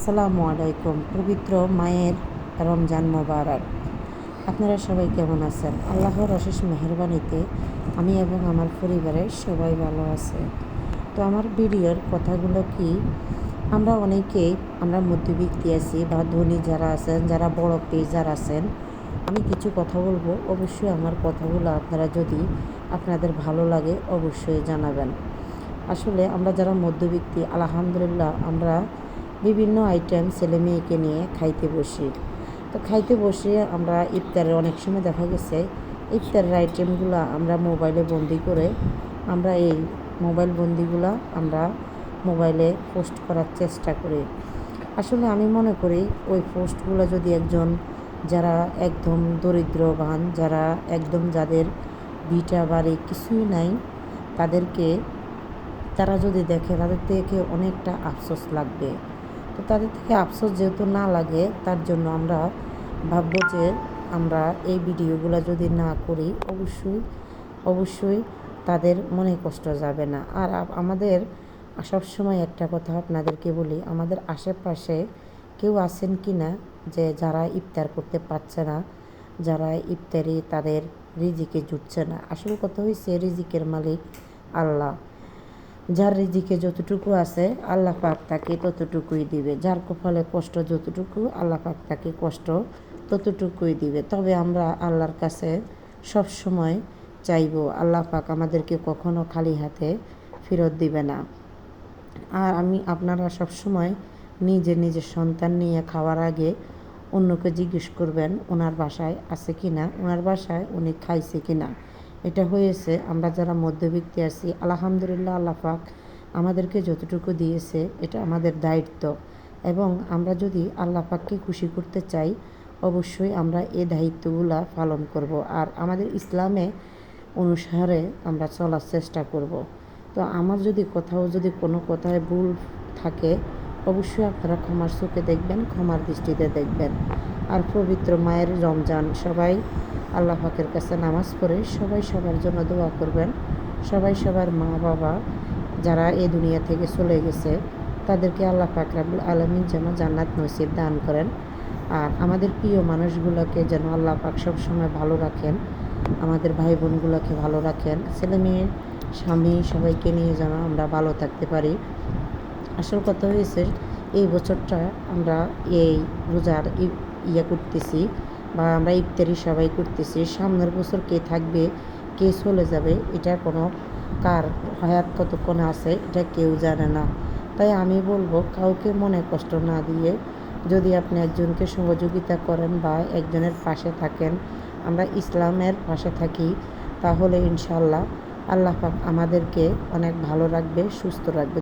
আসসালামু আলাইকুম, পবিত্র মায়ের রমজান মোবারক। আপনারা সবাই কেমন আছেন? আল্লাহর অশেষ মেহরবানিতে আমি এবং আমার পরিবারের সবাই ভালো আছে। তো আমার ভিডিওর কথাগুলো কি? আমরা অনেকেই, আমরা মধ্যবিত্তি আছি বা ধনী যারা আছেন, যারা বড় পেজার আছেন, আমি কিছু কথা বলব। অবশ্যই আমার কথাগুলো আপনারা যদি আপনাদের ভালো লাগে অবশ্যই জানাবেন। আসলে আমরা যারা মধ্যবিত্তি, আলহামদুলিল্লাহ আমরা বিভিন্ন আইটেম ছেলে মেয়েকে নিয়ে খাইতে বসি। তো খাইতে বসে আমরা ইফতারের অনেক সময় দেখা গেছে, ইফতারের আইটেমগুলো আমরা মোবাইলে বন্দি করে আমরা এই মোবাইল বন্দিগুলো আমরা মোবাইলে পোস্ট করার চেষ্টা করি। আসলে আমি মনে করি ওই পোস্টগুলো যদি একজন যারা একদম দরিদ্রবান, যারা একদম যাদের ভিটা বাড়ি কিছুই নাই, তাদেরকে তারা যদি দেখে তাদের থেকে অনেকটা আফসোস লাগবে। তো তাদের থেকে আফসোস যেহেতু না লাগে, তার জন্য আমরা ভাববো যে আমরা এই ভিডিওগুলো যদি না করি, অবশ্যই অবশ্যই তাদের মনে কষ্ট যাবে না। আর আমাদের সবসময় একটা কথা আপনাদেরকে বলি, আমাদের আশেপাশে কেউ আছেন কি না যে যারা ইফতার করতে পারছে না, যারা ইফতারি তাদের রিজিকে জুটছে না? আসল কথা হয়েছে রিজিকের মালিক আল্লাহ। যার রিজিকে যতটুকু আছে, আল্লাহ পাক তাকে ততটুকুই দিবে। যার কপালে কষ্ট যতটুকু, আল্লাহ পাক তাকে কষ্ট ততটুকুই দিবে। তবে আমরা আল্লাহর কাছে সব সময় চাইব, আল্লাহ পাক আমাদেরকে কখনো খালি হাতে ফেরত দিবে না। আর আমি, আপনারা সব সময় নিজে নিজের সন্তান নিয়ে খাওয়ার আগে অন্যকে জিজ্ঞেস করবেন, ওনার বাসায় আছে কি না ওনার বাসায় উনি খাইছে কি না এটা হয়েছে, আমরা যারা মধ্যবিত্তি আছি, আলহামদুলিল্লাহ আল্লাহ পাক আমাদেরকে যতটুকু দিয়েছে, এটা আমাদের দায়িত্ব। এবং আমরা যদি আল্লাহ পাককে খুশি করতে চাই, অবশ্যই আমরা এই দায়িত্বগুলা পালন করব। আর আমাদের ইসলামে অনুসারে আমরা চলার চেষ্টা করব। তো আমার যদি কোথাও যদি কোনো কথায় ভুল থাকে, অবশ্যই আপনারা ক্ষমার চোখে দেখবেন, ক্ষমার দৃষ্টিতে দেখবেন। আর পবিত্র মায়ের রমজান, সবাই আল্লাহ পাকের কাছে নামাজ পড়ে সবাই সবার জন্য দোয়া করবেন। সবাই সবার মা, বাবা যারা এই দুনিয়া থেকে চলে গেছে, তাদেরকে আল্লাহ পাক রাবুল আলমিন যেন জান্নাত নসিব দান করেন। আর আমাদের প্রিয় মানুষগুলোকে যেন আল্লাহ পাক সবসময় ভালো রাখেন, আমাদের ভাই বোনগুলোকে ভালো রাখেন। ছেলে মেয়ে, স্বামী সবাইকে নিয়ে যেন আমরা ভালো থাকতে পারি। আসল কথা হয়েছে, এই বছরটা আমরা এই রোজার ইয়ে করতেছি। বা আমরা ইফতারি সবাই করতেছি, সামনের বছর কে থাকবে, কে চলে যাবে এটা কোনো কার হায়াত কতক্ষণ আছে, এটা কেউ জানে না। তাই আমি বলব, কাউকে মনে কষ্ট না দিয়ে যদি আপনি একজনকে সহযোগিতা করেন বা একজনের পাশে থাকেন, আমরা ইসলামের পাশে থাকি, তাহলে ইনশাল্লাহ আল্লাহ আমাদেরকে অনেক ভালো রাখবে, সুস্থ রাখবে।